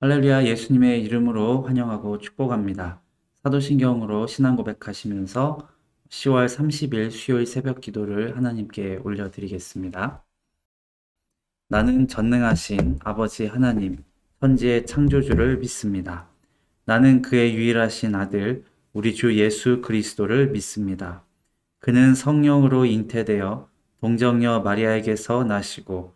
할렐루야 예수님의 이름으로 환영하고 축복합니다. 사도신경으로 신앙 고백하시면서 10월 30일 수요일 새벽 기도를 하나님께 올려드리겠습니다. 나는 전능하신 아버지 하나님, 천지의 창조주를 믿습니다. 나는 그의 유일하신 아들, 우리 주 예수 그리스도를 믿습니다. 그는 성령으로 잉태되어 동정녀 마리아에게서 나시고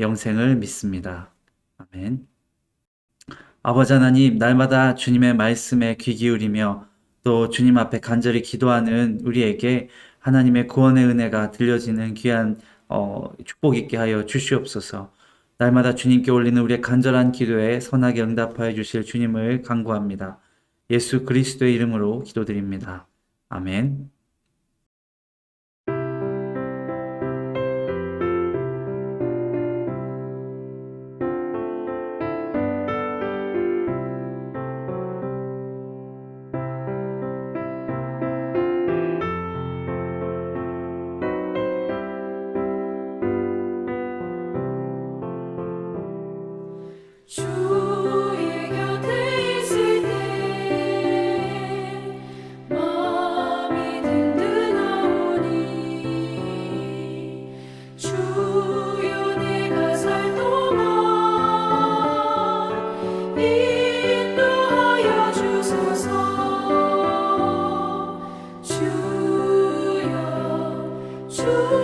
영생을 믿습니다. 아멘. 아버지 하나님, 날마다 주님의 말씀에 귀 기울이며 또 주님 앞에 간절히 기도하는 우리에게 하나님의 구원의 은혜가 들려지는 귀한 어, 축복 있게 하여 주시옵소서. 날마다 주님께 올리는 우리의 간절한 기도에 선하게 응답하여 주실 주님을 간구합니다. 예수 그리스도의 이름으로 기도드립니다. 아멘. 주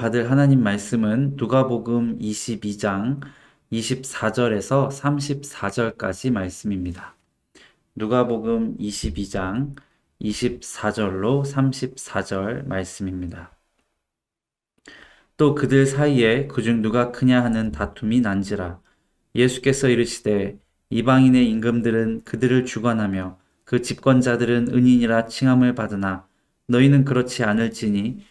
받을 하나님 말씀은 누가복음 22장 24절에서 34절까지 말씀입니다. 누가복음 22장 24절로 34절 말씀입니다. 또 그들 사이에 그중 누가 크냐 하는 다툼이 난지라 예수께서 이르시되 이방인의 임금들은 그들을 주관하며 그 집권자들은 은인이라 칭함을 받으나 너희는 그렇지 않을지니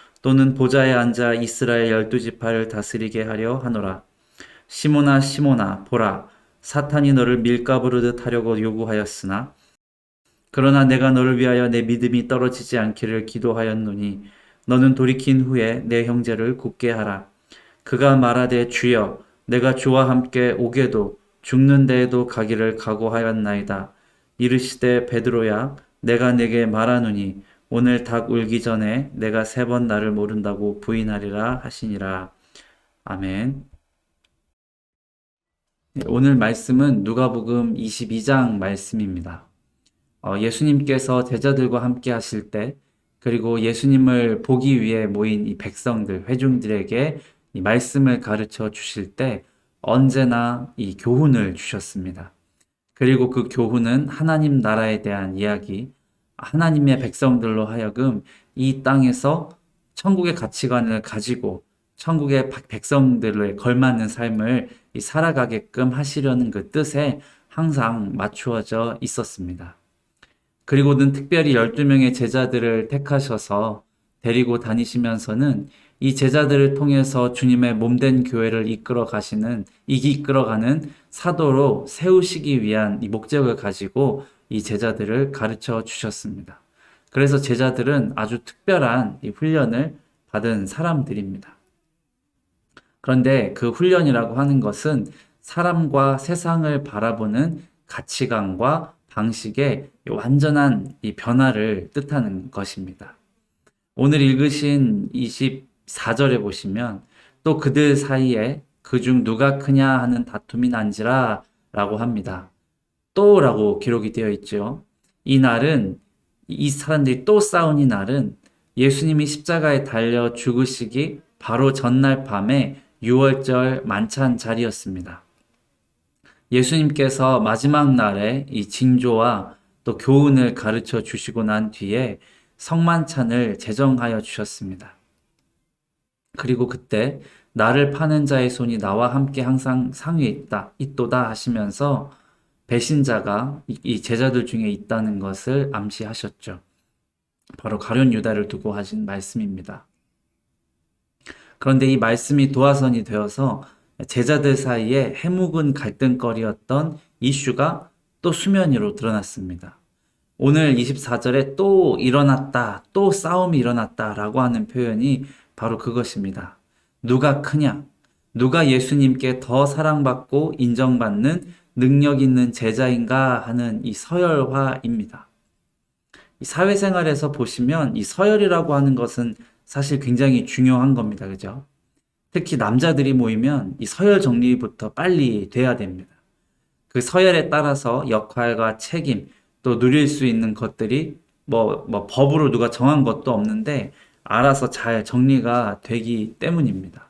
또는 보좌에 앉아 이스라엘 열두 지파를 다스리게 하려 하노라. 시모나 시모나 보라 사탄이 너를 밀가부르듯 하려고 요구하였으나 그러나 내가 너를 위하여 내 믿음이 떨어지지 않기를 기도하였노니 너는 돌이킨 후에 내 형제를 굳게 하라. 그가 말하되 주여 내가 주와 함께 오게도 죽는 데에도 가기를 각오하였나이다. 이르시되 베드로야 내가 내게 말하노니 오늘 닭 울기 전에 내가 세 번 나를 모른다고 부인하리라 하시니라. 아멘. 네, 오늘 말씀은 누가복음 22장 말씀입니다. 어, 예수님께서 제자들과 함께 하실 때 그리고 예수님을 보기 위해 모인 이 백성들, 회중들에게 이 말씀을 가르쳐 주실 때 언제나 이 교훈을 주셨습니다. 그리고 그 교훈은 하나님 나라에 대한 이야기, 하나님의 백성들로 하여금 이 땅에서 천국의 가치관을 가지고 천국의 박- 백성들에 걸맞는 삶을 이 살아가게끔 하시려는 그 뜻에 항상 맞추어져 있었습니다. 그리고는 특별히 12명의 제자들을 택하셔서 데리고 다니시면서는 이 제자들을 통해서 주님의 몸된 교회를 이끌어 가시는, 이 이끌어가는 사도로 세우시기 위한 이 목적을 가지고 이 제자들을 가르쳐 주셨습니다. 그래서 제자들은 아주 특별한 이 훈련을 받은 사람들입니다. 그런데 그 훈련이라고 하는 것은 사람과 세상을 바라보는 가치관과 방식의 완전한 이 변화를 뜻하는 것입니다. 오늘 읽으신 24절에 보시면 또 그들 사이에 그중 누가 크냐 하는 다툼이 난지라 라고 합니다. 또라고 기록이 되어 있죠. 이 날은 이 사람들이 또 싸운 이 날은 예수님이 십자가에 달려 죽으시기 바로 전날 밤에 6월절 만찬 자리였습니다. 예수님께서 마지막 날에 이 징조와 또 교훈을 가르쳐 주시고 난 뒤에 성만찬을 제정하여 주셨습니다. 그리고 그때 나를 파는 자의 손이 나와 함께 항상 상위에 있다, 있도다 하시면서 배신자가 이- 이 제자들 중에 있다는 것을 암시하셨죠. 바로 가룟 유다를 두고 하신 말씀입니다. 그런데 이 말씀이 도화선이 되어서 제자들 사이에 해묵은 갈등거리였던 이슈가 또 수면 위로 드러났습니다. 오늘 24절에 또 일어났다, 또 싸움이 일어났다 라고 하는 표현이 바로 그것입니다. 누가 크냐? 누가 예수님께 더 사랑받고 인정받는 능력 있는 제자인가 하는 이 서열화입니다. 이 사회생활에서 보시면 이 서열이라고 하는 것은 사실 굉장히 중요한 겁니다. 그죠? 특히 남자들이 모이면 이 서열 정리부터 빨리 돼야 됩니다. 그 서열에 따라서 역할과 책임, 또 누릴 수 있는 것들이 뭐, 뭐 법으로 누가 정한 것도 없는데 알아서 잘 정리가 되기 때문입니다.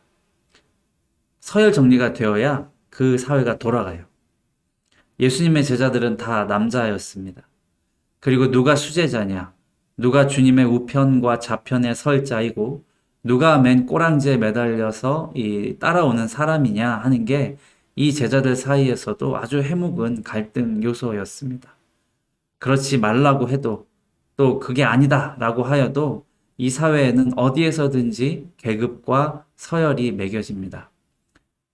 서열 정리가 되어야 그 사회가 돌아가요. 예수님의 제자들은 다 남자였습니다. 그리고 누가 수제자냐? 누가 주님의 우편과 좌편에 설 자이고 누가 맨 꼬랑지에 매달려서 이 따라오는 사람이냐 하는 게 이 제자들 사이에서도 아주 해묵은 갈등 요소였습니다. 그렇지 말라고 해도 또 그게 아니다라고 하여도 이 사회에는 어디에서든지 계급과 서열이 매겨집니다.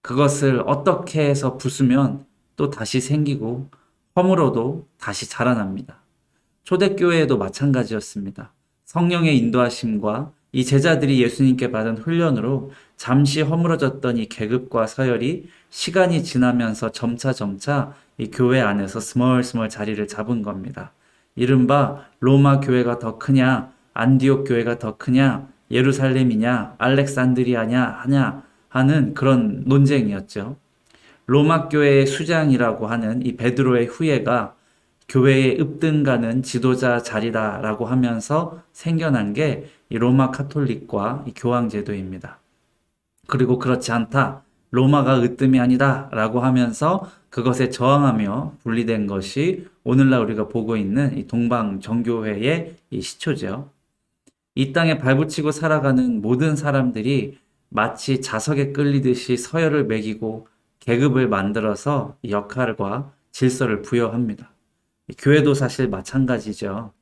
그것을 어떻게 해서 부수면 또 다시 생기고 허물어도 다시 자라납니다. 초대교회에도 마찬가지였습니다. 성령의 인도하심과 이 제자들이 예수님께 받은 훈련으로 잠시 허물어졌던 이 계급과 서열이 시간이 지나면서 점차 점차 이 교회 안에서 스멀스멀 자리를 잡은 겁니다. 이른바 로마 교회가 더 크냐, 안디옥 교회가 더 크냐, 예루살렘이냐, 알렉산드리아냐 하냐 하는 그런 논쟁이었죠. 로마 교회의 수장이라고 하는 이 베드로의 후예가 교회의 읍등가는 지도자 자리다라고 하면서 생겨난 게 이 로마 카톨릭과 이 교황 제도입니다. 그리고 그렇지 않다. 로마가 으뜸이 아니다 라고 하면서 그것에 저항하며 분리된 것이 오늘날 우리가 보고 있는 이 동방 정교회의 이 시초죠. 이 땅에 발붙이고 살아가는 모든 사람들이 마치 자석에 끌리듯이 서열을 매기고 계급을 만들어서 이 역할과 질서를 부여합니다. 이 교회도 사실 마찬가지죠.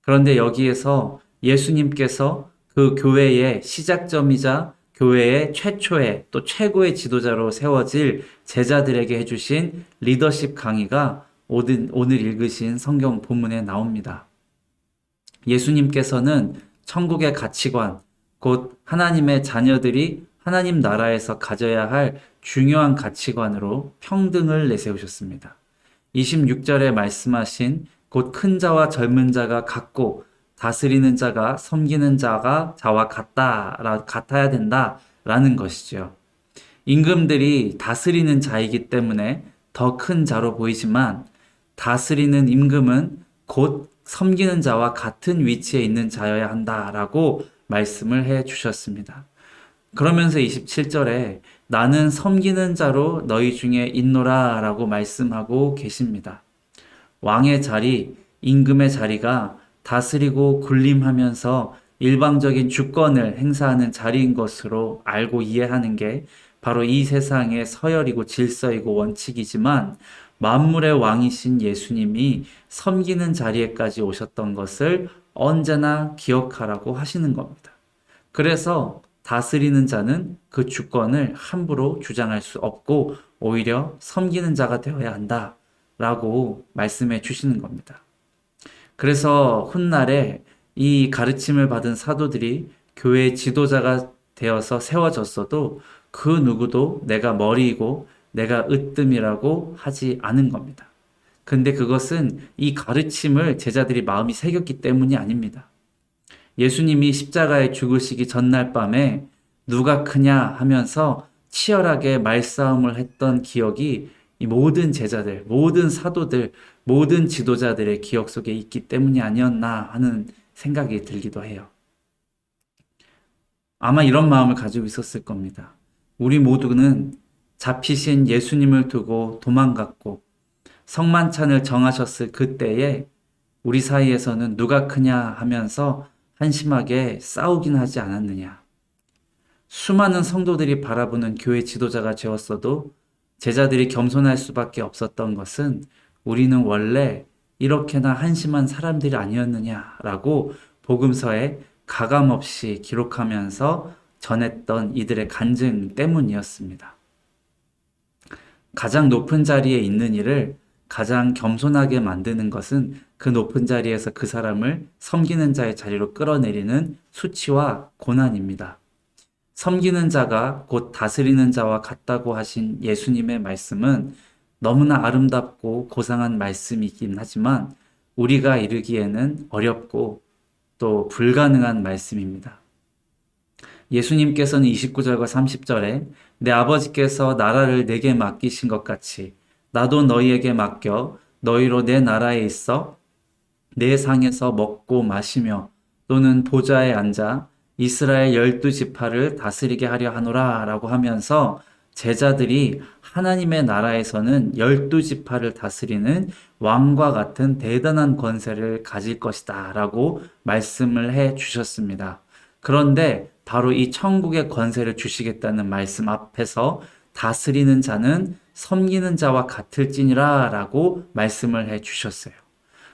그런데 여기에서 예수님께서 그그 교회의 시작점이자 교회의 최초의 또 최고의 지도자로 세워질 제자들에게 해주신 리더십 강의가 오늘 읽으신 성경 본문에 나옵니다. 예수님께서는 천국의 가치관, 곧 하나님의 자녀들이 하나님 나라에서 가져야 할 중요한 가치관으로 평등을 내세우셨습니다. 26절에 말씀하신 곧 큰 자와 젊은 자가 같고 다스리는 자가 섬기는 자가 자와 같다, 같아야 된다 라는 것이죠. 임금들이 다스리는 자이기 때문에 더 큰 자로 보이지만 다스리는 임금은 곧 섬기는 자와 같은 위치에 있는 자여야 한다 라고 말씀을 해 주셨습니다. 그러면서 27절에 나는 섬기는 자로 너희 중에 있노라 라고 말씀하고 계십니다. 왕의 자리, 임금의 자리가 다스리고 군림하면서 일방적인 주권을 행사하는 자리인 것으로 알고 이해하는 게 바로 이 세상의 서열이고 질서이고 원칙이지만 만물의 왕이신 예수님이 섬기는 자리에까지 오셨던 것을 언제나 기억하라고 하시는 겁니다. 그래서 다스리는 자는 그 주권을 함부로 주장할 수 없고 오히려 섬기는 자가 되어야 한다. 라고 말씀해 주시는 겁니다. 그래서 훗날에 이 가르침을 받은 사도들이 교회 지도자가 되어서 세워졌어도 그 누구도 내가 머리이고 내가 으뜸이라고 하지 않은 겁니다. 근데 그것은 이 가르침을 제자들이 마음이 새겼기 때문이 아닙니다. 예수님이 십자가에 죽으시기 전날 밤에 누가 크냐 하면서 치열하게 말싸움을 했던 기억이 이 모든 제자들, 모든 사도들, 모든 지도자들의 기억 속에 있기 때문이 아니었나 하는 생각이 들기도 해요. 아마 이런 마음을 가지고 있었을 겁니다. 우리 모두는 잡히신 예수님을 두고 도망갔고 성만찬을 정하셨을 그때에 우리 사이에서는 누가 크냐 하면서 한심하게 싸우긴 하지 않았느냐. 수많은 성도들이 바라보는 교회 지도자가 되었어도 제자들이 겸손할 수밖에 없었던 것은 우리는 원래 이렇게나 한심한 사람들이 아니었느냐라고 복음서에 가감없이 기록하면서 전했던 이들의 간증 때문이었습니다. 가장 높은 자리에 있는 이를 가장 겸손하게 만드는 것은 그 높은 자리에서 그 사람을 섬기는 자의 자리로 끌어내리는 수치와 고난입니다. 섬기는 자가 곧 다스리는 자와 같다고 하신 예수님의 말씀은 너무나 아름답고 고상한 말씀이긴 하지만 우리가 이르기에는 어렵고 또 불가능한 말씀입니다. 예수님께서는 29절과 30절에 내 아버지께서 나라를 내게 맡기신 것 같이 나도 너희에게 맡겨 너희로 내 나라에 있어 내 상에서 먹고 마시며 또는 보좌에 앉아 이스라엘 열두 지파를 다스리게 하려 하노라 라고 하면서 제자들이 하나님의 나라에서는 열두 지파를 다스리는 왕과 같은 대단한 권세를 가질 것이다 라고 말씀을 해 주셨습니다. 그런데 바로 이 천국의 권세를 주시겠다는 말씀 앞에서 다스리는 자는 섬기는 자와 같을지니라 라고 말씀을 해 주셨어요.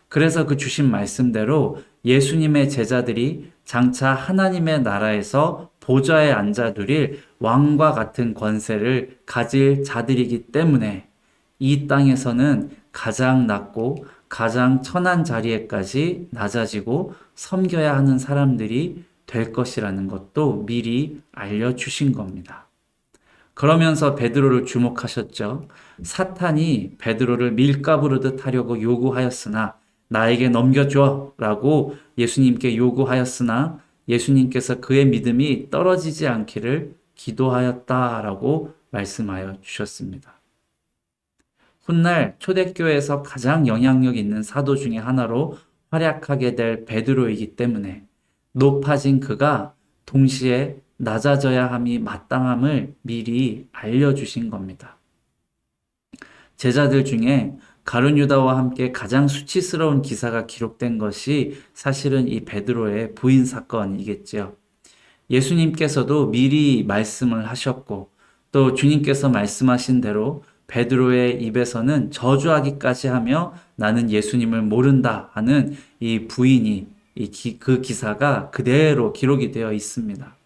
그래서 그 주신 말씀대로 예수님의 제자들이 장차 하나님의 나라에서 보좌에 앉아 누릴 왕과 같은 권세를 가질 자들이기 때문에 이 땅에서는 가장 낮고 가장 천한 자리에까지 낮아지고 섬겨야 하는 사람들이 될 것이라는 것도 미리 알려주신 겁니다. 그러면서 베드로를 주목하셨죠. 사탄이 베드로를 밀가부르듯 하려고 요구하였으나 나에게 넘겨줘 라고 예수님께 요구하였으나 예수님께서 그의 믿음이 떨어지지 않기를 기도하였다 라고 말씀하여 주셨습니다. 훗날 초대교회에서 가장 영향력 있는 사도 중의 하나로 활약하게 될 베드로이기 때문에 높아진 그가 동시에 낮아져야 함이 마땅함을 미리 알려주신 겁니다. 제자들 중에 가룟 유다와 함께 가장 수치스러운 기사가 기록된 것이 사실은 이 베드로의 부인 사건이겠죠. 예수님께서도 미리 말씀을 하셨고 또 주님께서 말씀하신 대로 베드로의 입에서는 저주하기까지 하며 나는 예수님을 모른다 하는 이 부인이 이 기- 그 기사가 그대로 기록이 되어 있습니다.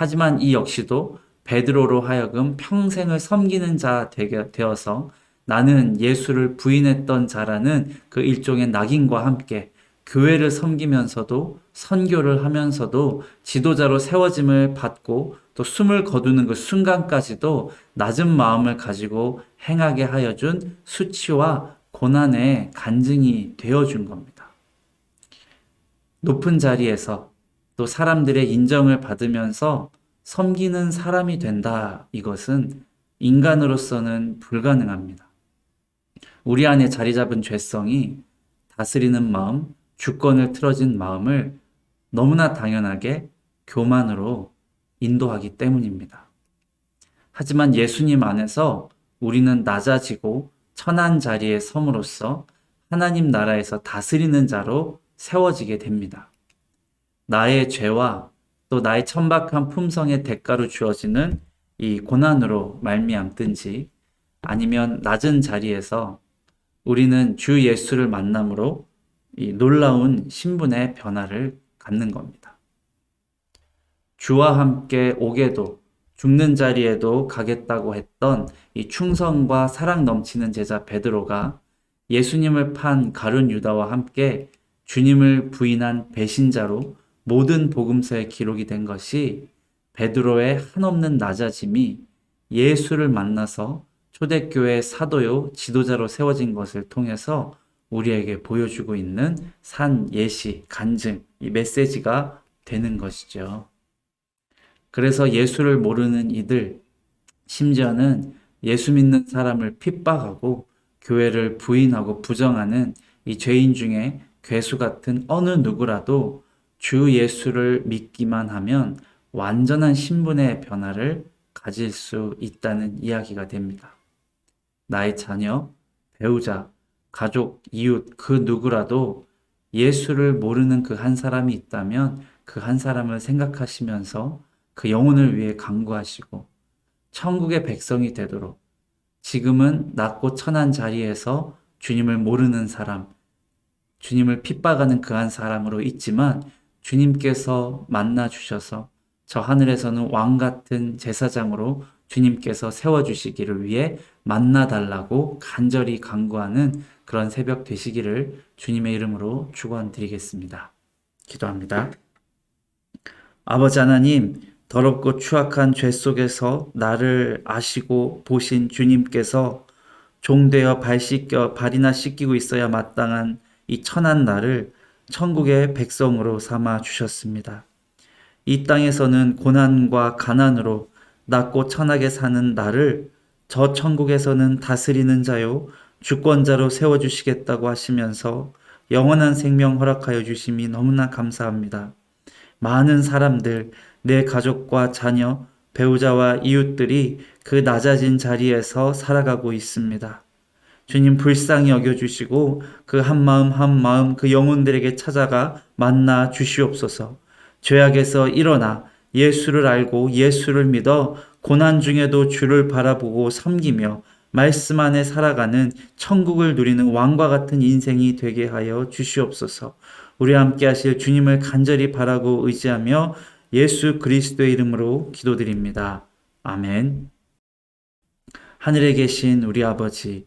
하지만 이 역시도 베드로로 하여금 평생을 섬기는 자 되어서 나는 예수를 부인했던 자라는 그 일종의 낙인과 함께 교회를 섬기면서도 선교를 하면서도 지도자로 세워짐을 받고 또 숨을 거두는 그 순간까지도 낮은 마음을 가지고 행하게 하여 준 수치와 고난의 간증이 되어 준 겁니다. 높은 자리에서 또 사람들의 인정을 받으면서 섬기는 사람이 된다. 이것은 인간으로서는 불가능합니다. 우리 안에 자리 잡은 죄성이 다스리는 마음, 주권을 틀어진 마음을 너무나 당연하게 교만으로 인도하기 때문입니다. 하지만 예수님 안에서 우리는 낮아지고 천한 자리에 섬으로써 하나님 나라에서 다스리는 자로 세워지게 됩니다. 나의 죄와 또 나의 천박한 품성의 대가로 주어지는 이 고난으로 말미암든지 아니면 낮은 자리에서 우리는 주 예수를 만남으로 이 놀라운 신분의 변화를 갖는 겁니다. 주와 함께 오게도 죽는 자리에도 가겠다고 했던 이 충성과 사랑 넘치는 제자 베드로가 예수님을 판 가룟 유다와 함께 주님을 부인한 배신자로 모든 복음서에 기록이 된 것이 베드로의 한없는 낮아짐이 예수를 만나서 초대교회 사도요 지도자로 세워진 것을 통해서 우리에게 보여주고 있는 산 예시, 간증, 이 메시지가 되는 것이죠. 그래서 예수를 모르는 이들, 심지어는 예수 믿는 사람을 핍박하고 교회를 부인하고 부정하는 이 죄인 중에 괴수 같은 어느 누구라도 주 예수를 믿기만 하면 완전한 신분의 변화를 가질 수 있다는 이야기가 됩니다. 나의 자녀, 배우자, 가족, 이웃, 그 누구라도 예수를 모르는 그 한 사람이 있다면 그 한 사람을 생각하시면서 그 영혼을 위해 간구하시고 천국의 백성이 되도록 지금은 낮고 천한 자리에서 주님을 모르는 사람, 주님을 핍박하는 그 한 사람으로 있지만 주님께서 만나 주셔서 저 하늘에서는 왕 같은 제사장으로 주님께서 세워주시기를 위해 만나달라고 간절히 간구하는 그런 새벽 되시기를 주님의 이름으로 축원드리겠습니다. 기도합니다. 아버지 하나님, 더럽고 추악한 죄 속에서 나를 아시고 보신 주님께서 종되어 발 씻겨 발이나 씻기고 있어야 마땅한 이 천한 나를 천국의 백성으로 삼아 주셨습니다. 이 땅에서는 고난과 가난으로 낮고 천하게 사는 나를 저 천국에서는 다스리는 자요 주권자로 세워 주시겠다고 하시면서 영원한 생명 허락하여 주심이 너무나 감사합니다. 많은 사람들, 내 가족과 자녀, 배우자와 이웃들이 그 낮아진 자리에서 살아가고 있습니다. 주님 불쌍히 여겨주시고 그 한 마음 한 마음 그 영혼들에게 찾아가 만나 주시옵소서. 죄악에서 일어나 예수를 알고 예수를 믿어 고난 중에도 주를 바라보고 섬기며 말씀 안에 살아가는 천국을 누리는 왕과 같은 인생이 되게 하여 주시옵소서. 우리 함께 하실 주님을 간절히 바라고 의지하며 예수 그리스도의 이름으로 기도드립니다. 아멘. 하늘에 계신 우리 아버지,